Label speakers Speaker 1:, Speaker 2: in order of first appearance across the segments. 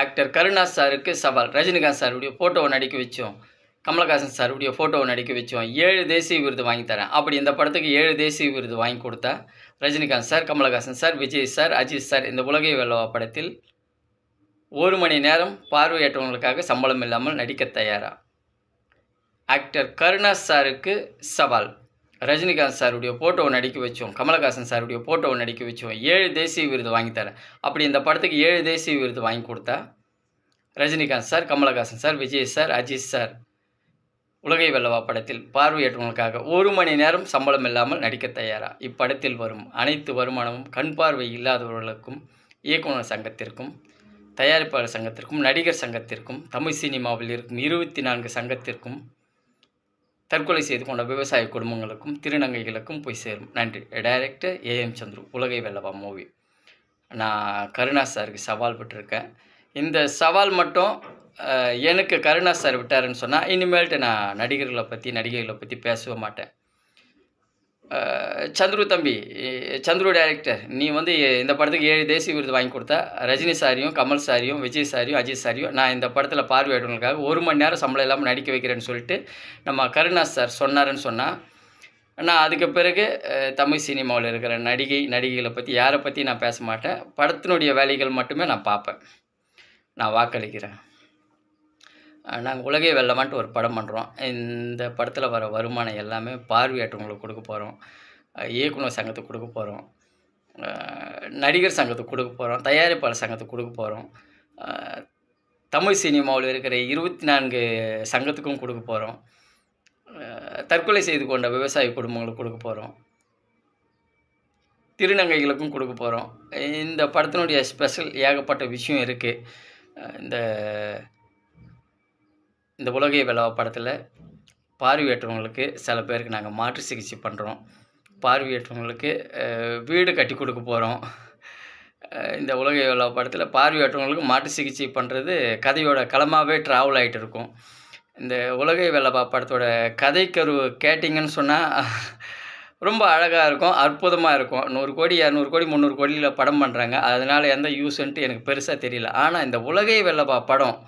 Speaker 1: Actor Karunas சாருக்கு சவால். ரஜினிகாந்த் சாருடைய ஃபோட்டோவை நடிக்க வச்சோம். கமலஹாசன் சாருடைய ஃபோட்டோவை நடிக்க வச்சோம். ஏழு தேசிய விருது வாங்கி தரேன். அப்படி இந்த படத்துக்கு ஏழு தேசிய விருது வாங்கி கொடுத்தா Rajinikanth sir Kamal Haasan sir Vijay sir Ajith sir இந்த உலகை வெல்லவா படத்தில் ஒரு மணி நேரம் பார்வையற்றவங்களுக்காக சம்பளம் இல்லாமல் நடிக்க தயாரா? ஆக்டர் கருணாஸ் சாருக்கு சவால். ரஜினிகாந்த் சாருடைய ஃபோட்டோவை நடிக்க வச்சோம். கமலஹாசன் சாருடைய ஃபோட்டோவை நடிக்க வச்சோம். ஏழு தேசிய விருது வாங்கி தரேன். அப்படி இந்த படத்துக்கு ஏழு தேசிய விருது வாங்கி கொடுத்தா Rajinikanth sir Kamal Haasan sir Vijay sir Ajith sir உலகை வெல்லவா படத்தில் பார்வையற்றவங்களுக்காக ஒரு மணி நேரம் சம்பளம் இல்லாமல் நடிக்க தயாரா? இப்படத்தில் வரும் அனைத்து வருமானமும் கண் பார்வை இல்லாதவர்களுக்கும் இயக்குனர் சங்கத்திற்கும் தயாரிப்பாளர் சங்கத்திற்கும் நடிகர் சங்கத்திற்கும் தமிழ் சினிமாவில் இருக்கும் இருபத்தி நான்கு சங்கத்திற்கும் தற்கொலை செய்து கொண்ட விவசாய குடும்பங்களுக்கும் திருநங்கைகளுக்கும் போய் சேரும். நன்றி. டைரக்டர் ஏஎம் சந்துரு உலகை வெல்லவா மூவி. நான் கருணா சாருக்கு சவால் விட்டுருக்கேன். இந்த சவால் மட்டும் எனக்கு கருணா சார் விட்டாருன்னு சொன்னால் இனிமேல்ட்டு நான் நடிகர்களை பற்றி நடிகைகளை பற்றி பேசவே மாட்டேன். சந்துரு தம்பி சந்துரு டைரக்டர் நீ வந்து இந்த படத்துக்கு ஏழு தேசிய விருது வாங்கி கொடுத்தா ரஜினி சாரியும் கமல் சாரியும் விஜய் சாரியும் அஜித் சாரியும் நான் இந்த படத்தில் பார்வையிடவங்களுக்காக ஒரு மணி நேரம் சம்பளம் இல்லாமல் நடிக்க வைக்கிறேன்னு சொல்லிட்டு நம்ம கருணாஸ் சார் சொன்னாருன்னு சொன்னால் நான் அதுக்கு பிறகு தமிழ் சினிமாவில் இருக்கிற நடிகை நடிகைகளை பற்றி யாரை பற்றி நான் பேச மாட்டேன் படத்தினுடைய வேலைகள் மட்டுமே நான் பார்ப்பேன். நான் வாக்களிக்கிறேன். நாங்கள் உலகே வெல்லமான்ட்டு ஒரு படம் பண்ணுறோம் இந்த படத்தில் வர வருமானம் எல்லாமே பார்வையாற்றவங்களுக்கு கொடுக்க போகிறோம் இயக்குனர் சங்கத்துக்கு கொடுக்க போகிறோம் நடிகர் சங்கத்துக்கு கொடுக்க போகிறோம் தயாரிப்பாளர் சங்கத்துக்கு கொடுக்க போகிறோம் தமிழ் சினிமாவில் இருக்கிற இருபத்தி நான்கு சங்கத்துக்கும் கொடுக்க போகிறோம் தற்கொலை செய்து கொண்ட விவசாய குடும்பங்களுக்கு கொடுக்க போகிறோம் திருநங்கைகளுக்கும் கொடுக்க போகிறோம் இந்த படத்தினுடைய ஸ்பெஷல் ஏகப்பட்ட விஷயம் இருக்குது இந்த இந்த உலகை விழா படத்தில் பார்வையற்றவங்களுக்கு சில பேருக்கு நாங்கள் மாற்று சிகிச்சை பண்ணுறோம் பார்வையற்றவங்களுக்கு வீடு கட்டி கொடுக்க போகிறோம் இந்த உலகை விழா படத்தில் பார்வையற்றவங்களுக்கு மாற்று சிகிச்சை பண்ணுறது கதையோட களமாகவே ட்ராவல் ஆகிட்டு இருக்கும். இந்த உலகை வேலைப்பா படத்தோட கதைக்கரு கேட்டிங்கன்னு சொன்னால் ரொம்ப அழகாக இருக்கும் அற்புதமாக இருக்கும். நூறு கோடி இரநூறு கோடி முந்நூறு கோடியில் படம் பண்ணுறாங்க அதனால் எந்த யூஸ்ன்ட்டு எனக்கு பெருசாக தெரியல. ஆனால் இந்த உலகை வெள்ளப்பா படம்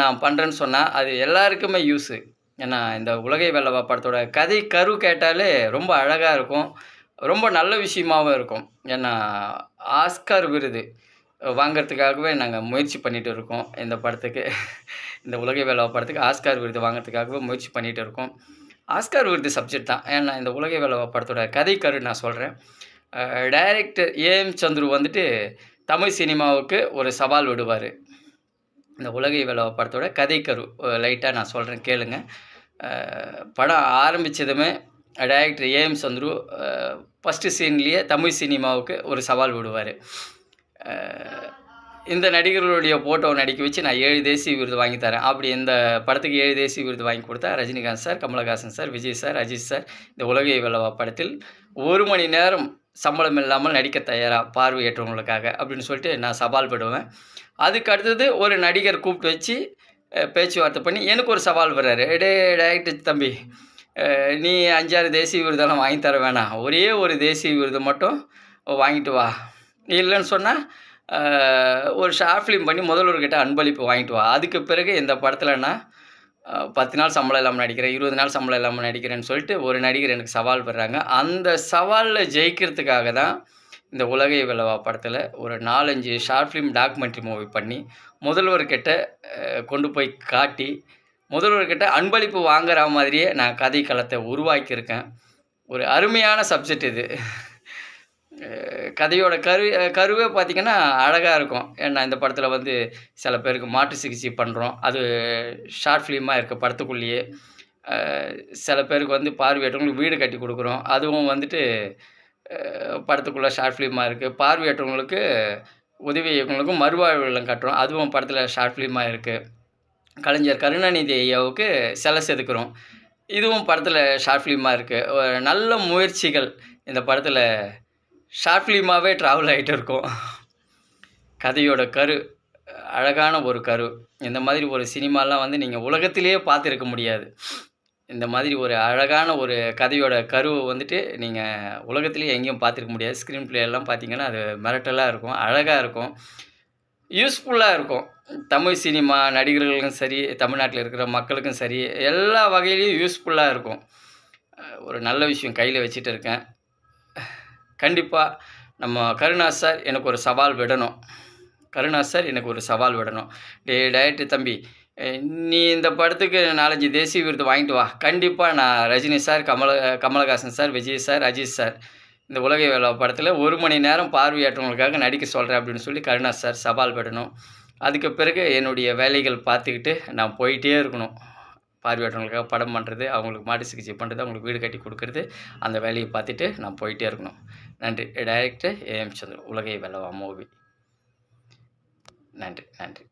Speaker 1: நான் பண்ணுறேன்னு சொன்னால் அது எல்லாருக்குமே யூஸு ஏன்னா இந்த உலகை வெள்ளப்பா படத்தோட கதை கரு கேட்டாலே ரொம்ப அழகாக இருக்கும். ரொம்ப நல்ல விஷயமாகவும் இருக்கும். ஏன்னா ஆஸ்கார் விருது வாங்கிறதுக்காகவே நாங்கள் முயற்சி பண்ணிகிட்டு இருக்கோம். இந்த படத்துக்கு இந்த உலகை வேலை படத்துக்கு ஆஸ்கார் விருது வாங்குறதுக்காகவே முயற்சி பண்ணிகிட்டு இருக்கோம். ஆஸ்கார் விருது சப்ஜெக்ட் தான். ஏன்னா இந்த உலகை வேலை படத்தோட கதை கரு நான் சொல்கிறேன் டைரக்டர் ஏஎம் சந்துரு வந்துட்டு தமிழ் சினிமாவுக்கு ஒரு சவால் விடுவார். இந்த உலகை வேலவா படத்தோட கதை கரு லைட்டாக நான் சொல்கிறேன் கேளுங்க. படம் ஆரம்பித்ததுமே டைரக்டர் ஏஎம் சந்துரு ஃபஸ்ட்டு சீன்லேயே தமிழ் சினிமாவுக்கு ஒரு சவால் விடுவார். இந்த நடிகர்களுடைய ஃபோட்டோவை நடிக்க வச்சு நான் ஏழு தேசிய விருது வாங்கி தரேன். அப்படி இந்த படத்துக்கு ஏழு தேசிய விருது வாங்கி கொடுத்தா Rajinikanth sir Kamal Haasan sir Vijay sir Ajith sir இந்த உலகை வெல்லவா படத்தில் ஒரு மணி நேரம் சம்பளம் இல்லாமல் நடிக்க தயாராக பார்வையற்றவங்களுக்காக அப்படின்னு சொல்லிட்டு நான் சவால் விடுவேன் அதுக்கு அடுத்தது ஒரு நடிகர் கூப்பிட்டு வச்சு பேச்சுவார்த்தை பண்ணி எனக்கு ஒரு சவால் வர்றாரு எடே டேரக்டர் தம்பி நீ அஞ்சாறு தேசிய விருதெல்லாம் வாங்கி தர வேணாம். ஒரே ஒரு தேசிய விருது மட்டும் வாங்கிட்டு வா. இல்லைன்னு சொன்னால் ஒரு ஷார்ட் ஃபிலிம் பண்ணி முதல்வர்கிட்ட அன்பளிப்பு வாங்கிட்டு வா. அதுக்கு பிறகு இந்த படத்தில் நான் பத்து நாள் சம்பளம் இல்லாமல் நடிக்கிறேன் இருபது நாள் சம்பளம் இல்லாமல் நடிக்கிறேன்னு சொல்லிட்டு ஒரு நடிகர் எனக்கு சவால் விடுறாங்க. அந்த சவாலில் ஜெயிக்கிறதுக்காக தான் இந்த உலகை விளவா படத்தில் ஒரு நாலஞ்சு ஷார்ட் ஃபிலிம் டாக்குமெண்ட்ரி மூவி பண்ணி முதல்வர்கிட்ட கொண்டு போய் காட்டி முதல்வர்கிட்ட அன்பளிப்பு வாங்குற மாதிரியே நான் கதை களத்தை உருவாக்கியிருக்கேன். ஒரு அருமையான சப்ஜெக்ட் இது. கதையோட கரு கருவே பார்த்திங்கன்னா அழகாக இருக்கும். ஏன்னா இந்த படத்தில் வந்து சில பேருக்கு மாற்று சிகிச்சை பண்ணுறோம் அது ஷார்ட் ஃபிலிமாக இருக்க படத்துக்குள்ளேயே சில பேருக்கு வந்து பார்வையற்றவங்களுக்கு வீடு கட்டி கொடுக்குறோம். அதுவும் வந்துட்டு படத்துக்குள்ளே ஷார்ட் ஃபிலிமாக இருக்குது பார்வையற்றவங்களுக்கு உதவி இயக்குனருக்கும் மறுவாழ்வு இல்லம் கட்டுறோம். அதுவும் படத்தில் ஷார்ட் ஃபிலிமாக இருக்குது கலைஞர் கருணாநிதி ஐயாவுக்கு சிலை செதுக்கிறோம். இதுவும் படத்தில் ஷார்ட் ஃபிலிமாக இருக்குது நல்ல முயற்சிகள் இந்த படத்தில் ஷார்ட் ஃபிலிமாகவே ட்ராவல் ஆகிட்டு இருக்கும். கதையோட கரு அழகான ஒரு கரு. இந்த மாதிரி ஒரு சினிமாலாம் வந்து நீங்கள் உலகத்திலேயே பார்த்துருக்க முடியாது. இந்த மாதிரி ஒரு அழகான ஒரு கதையோட கருவை வந்துட்டு நீங்கள் உலகத்துலேயே எங்கேயும் பார்த்துருக்க முடியாது. ஸ்க்ரீன் பிளேயெல்லாம் பார்த்தீங்கன்னா அது மிரட்டலாக இருக்கும் அழகாக இருக்கும் யூஸ்ஃபுல்லாக இருக்கும். தமிழ் சினிமா நடிகர்களுக்கும் சரி தமிழ்நாட்டில் இருக்கிற மக்களுக்கும் சரி எல்லா வகையிலையும் யூஸ்ஃபுல்லாக இருக்கும். ஒரு நல்ல விஷயம் கையில் வச்சுட்டு இருக்கேன். கண்டிப்பாக நம்ம கருணா சார் எனக்கு ஒரு சவால் விடணும். கருணா சார் எனக்கு ஒரு சவால் விடணும். டே டயட்டு தம்பி நீ இந்த படத்துக்கு நாலஞ்சு தேசிய விருது வாங்கிட்டு வா. கண்டிப்பாக நான் Rajini sir Kamal Kamal Haasan sir Vijay sir Ajith sir இந்த உலக வேலை படத்தில் ஒரு மணி நேரம் பார்வையாற்றவங்களுக்காக நடிக்க சொல்கிறேன் அப்படின்னு சொல்லி கருணா சார் சவால் பெடணும். அதுக்கு பிறகு என்னுடைய வேலைகள் பார்த்துக்கிட்டு நான் போயிட்டே இருக்கணும். பார்வையாற்றவங்களுக்காக படம் பண்ணுறது அவங்களுக்கு மாட்டு சிகிச்சை பண்ணுறது அவங்களுக்கு வீடு கட்டி கொடுக்கறது அந்த வேலையை பார்த்துட்டு நான் போயிட்டே இருக்கணும். நன்றி. டைரக்டர் ஏஎம் சந்திரன் உலகை வெல்லவா மூவி. நன்றி நன்றி.